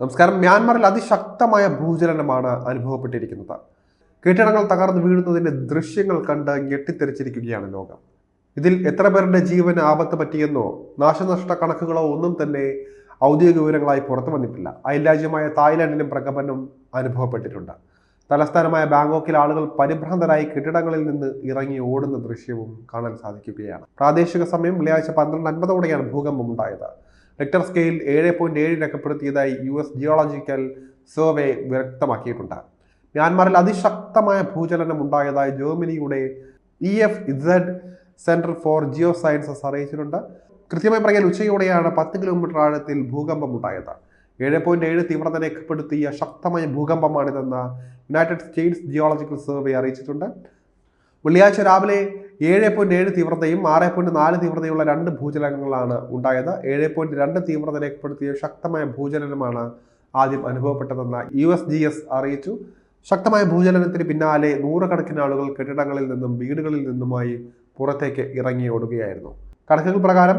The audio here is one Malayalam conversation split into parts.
നമസ്കാരം. മ്യാൻമറിൽ അതിശക്തമായ ഭൂചലനമാണ് അനുഭവപ്പെട്ടിരിക്കുന്നത്. കെട്ടിടങ്ങൾ തകർന്നു വീഴുന്നതിന്റെ ദൃശ്യങ്ങൾ കണ്ട് ഞെട്ടിത്തെറിച്ചിരിക്കുകയാണ് ലോകം. ഇതിൽ എത്ര പേരുടെ ജീവന് ആപത്ത് പറ്റിയെന്നോ നാശനഷ്ട കണക്കുകളോ ഒന്നും തന്നെ ഔദ്യോഗിക വിവരങ്ങളായി പുറത്തു വന്നിട്ടില്ല. അയൽരാജ്യമായ തായ്ലാന്റിലും പ്രകമ്പനം അനുഭവപ്പെട്ടിട്ടുണ്ട്. തലസ്ഥാനമായ ബാങ്കോക്കിൽ ആളുകൾ പരിഭ്രാന്തരായി കെട്ടിടങ്ങളിൽ നിന്ന് ഇറങ്ങി ഓടുന്ന ദൃശ്യവും കാണാൻ സാധിക്കുകയാണ്. പ്രാദേശിക സമയം വെള്ളിയാഴ്ച പന്ത്രണ്ട് അൻപതോടെയാണ് ഭൂകമ്പം ഉണ്ടായത് റിക്ടർ സ്കെയിൽ ഏഴ് പോയിന്റ് ഏഴ് രേഖപ്പെടുത്തിയതായി യു എസ് ജിയോളജിക്കൽ സർവേ വ്യക്തമാക്കിയിട്ടുണ്ട്. മ്യാൻമാറിൽ അതിശക്തമായ ഭൂചലനം ഉണ്ടായതായി ജർമ്മനിയുടെ E F Z centre for geosciences അറിയിച്ചിട്ടുണ്ട്. കൃത്യമായി പറയാൻ ഉച്ചയോടെയാണ് പത്ത് കിലോമീറ്റർ ആഴത്തിൽ ഭൂകമ്പം ഉണ്ടായത്. ഏഴ് പോയിന്റ് ഏഴ് തീവ്രത രേഖപ്പെടുത്തിയ ശക്തമായ ഭൂകമ്പമാണിതെന്ന് യുണൈറ്റഡ് സ്റ്റേറ്റ്സ് ജിയോളജിക്കൽ സർവേ അറിയിച്ചിട്ടുണ്ട്. വെള്ളിയാഴ്ച രാവിലെ ഏഴ് പോയിന്റ് ഏഴ് തീവ്രതയും ആറ് പോയിന്റ് നാല് തീവ്രതയുള്ള രണ്ട് ഭൂചലനങ്ങളാണ് ഉണ്ടായത്. ഏഴ് പോയിന്റ് രണ്ട് തീവ്രത രേഖപ്പെടുത്തിയ ശക്തമായ ഭൂചലനമാണ് ആദ്യം അനുഭവപ്പെട്ടതെന്ന് യു എസ് ജി എസ് അറിയിച്ചു. ശക്തമായ ഭൂചലനത്തിന് പിന്നാലെ നൂറുകണക്കിന് ആളുകൾ കെട്ടിടങ്ങളിൽ നിന്നും വീടുകളിൽ നിന്നുമായി പുറത്തേക്ക് ഇറങ്ങി ഓടുകയായിരുന്നു. കണക്കുകൾ പ്രകാരം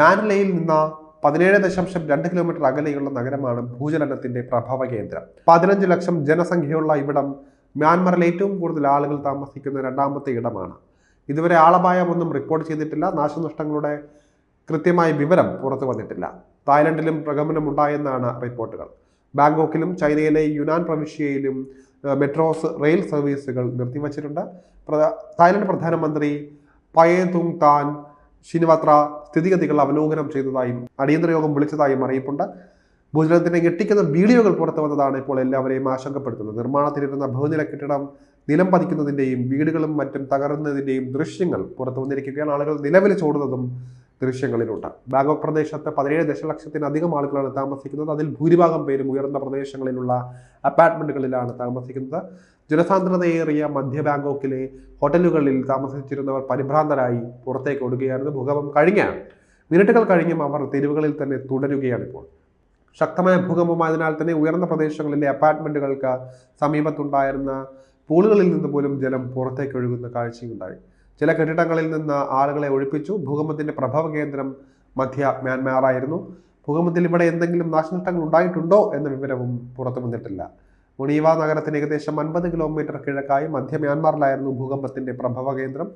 മാനിലയിൽ നിന്ന് പതിനേഴ് ദശാംശം രണ്ട് കിലോമീറ്റർ അകലെയുള്ള നഗരമാണ് ഭൂചലനത്തിന്റെ പ്രഭവ കേന്ദ്രം പതിനഞ്ച് ലക്ഷം ജനസംഖ്യയുള്ള ഇവിടം മ്യാൻമറിൽ ഏറ്റവും കൂടുതൽ ആളുകൾ താമസിക്കുന്ന രണ്ടാമത്തെ ഇടമാണ്. ഇതുവരെ ആളപായമൊന്നും റിപ്പോർട്ട് ചെയ്തിട്ടില്ല. നാശനഷ്ടങ്ങളുടെ കൃത്യമായ വിവരം പുറത്തു വന്നിട്ടില്ല. തായ്ലൻഡിലും പ്രകമനമുണ്ടായെന്നാണ് റിപ്പോർട്ടുകൾ. ബാങ്കോക്കിലും ചൈനയിലെ യുനാൻ പ്രവിശ്യയിലും മെട്രോസ് റെയിൽ സർവീസുകൾ നിർത്തിവച്ചിട്ടുണ്ട്. തായ്ലൻഡ് പ്രധാനമന്ത്രി പയേതുങ് താൻ ശ്രീനിവാത്ര സ്ഥിതിഗതികൾ അവലോകനം ചെയ്തതായും അടിയന്തര യോഗം വിളിച്ചതായും അറിയിപ്പുണ്ട്. ഭൂചലനത്തിന്റെ ഞെട്ടിക്കുന്ന വീഡിയോകൾ പുറത്തു വന്നതാണ് ഇപ്പോൾ എല്ലാവരെയും ആശങ്കപ്പെടുത്തുന്നത്. നിർമ്മാണത്തിലിരുന്ന ബഹുനില കെട്ടിടം നിലം പതിക്കുന്നതിന്റെയും വീടുകളും മറ്റും തകർന്നതിന്റെയും ദൃശ്യങ്ങൾ പുറത്തു വന്നിരിക്കുകയാണ്. ആളുകൾ നിലവിൽ ചോടുന്നതും ദൃശ്യങ്ങളിലുണ്ട്. ബാങ്കോക്ക് പ്രദേശത്ത് പതിനേഴ് ദശലക്ഷത്തിനധികം ആളുകളാണ് താമസിക്കുന്നത്. അതിൽ ഭൂരിഭാഗം പേരും ഉയർന്ന പ്രദേശങ്ങളിലുള്ള അപ്പാർട്ട്മെന്റുകളിലാണ് താമസിക്കുന്നത്. ജനസാന്ദ്രതയേറിയ മധ്യ ബാങ്കോക്കിലെ ഹോട്ടലുകളിൽ താമസിച്ചിരുന്നവർ പരിഭ്രാന്തരായി പുറത്തേക്ക് ഓടുകയായിരുന്നു. ഭൂകമ്പം കഴിഞ്ഞ മിനിറ്റുകൾ കഴിഞ്ഞും അവർ തെരുവുകളിൽ തന്നെ തുടരുകയാണ് ഇപ്പോൾ. ശക്തമായ ഭൂകമ്പമായതിനാൽ തന്നെ ഉയർന്ന പ്രദേശങ്ങളിലെ അപ്പാർട്ട്മെന്റുകൾക്ക് സമീപത്തുണ്ടായിരുന്ന പൂളുകളിൽ നിന്ന് പോലും ജലം പുറത്തേക്ക് ഒഴുകുന്ന കാഴ്ചയുണ്ടായി. ചില കെട്ടിടങ്ങളിൽ നിന്ന് ആളുകളെ ഒഴിപ്പിച്ചു. ഭൂകമ്പത്തിന്റെ പ്രഭവ കേന്ദ്രം മധ്യ മ്യാൻമാറായിരുന്നു. ഭൂകമ്പത്തിൽ ഇവിടെ എന്തെങ്കിലും നാശനഷ്ടങ്ങൾ ഉണ്ടായിട്ടുണ്ടോ എന്ന വിവരവും പുറത്തു വന്നിട്ടില്ല. മുണീവ നഗരത്തിന് ഏകദേശം അൻപത് കിലോമീറ്റർ കിഴക്കായി മധ്യ മ്യാൻമാറിലായിരുന്നു ഭൂകമ്പത്തിന്റെ പ്രഭവ കേന്ദ്രം.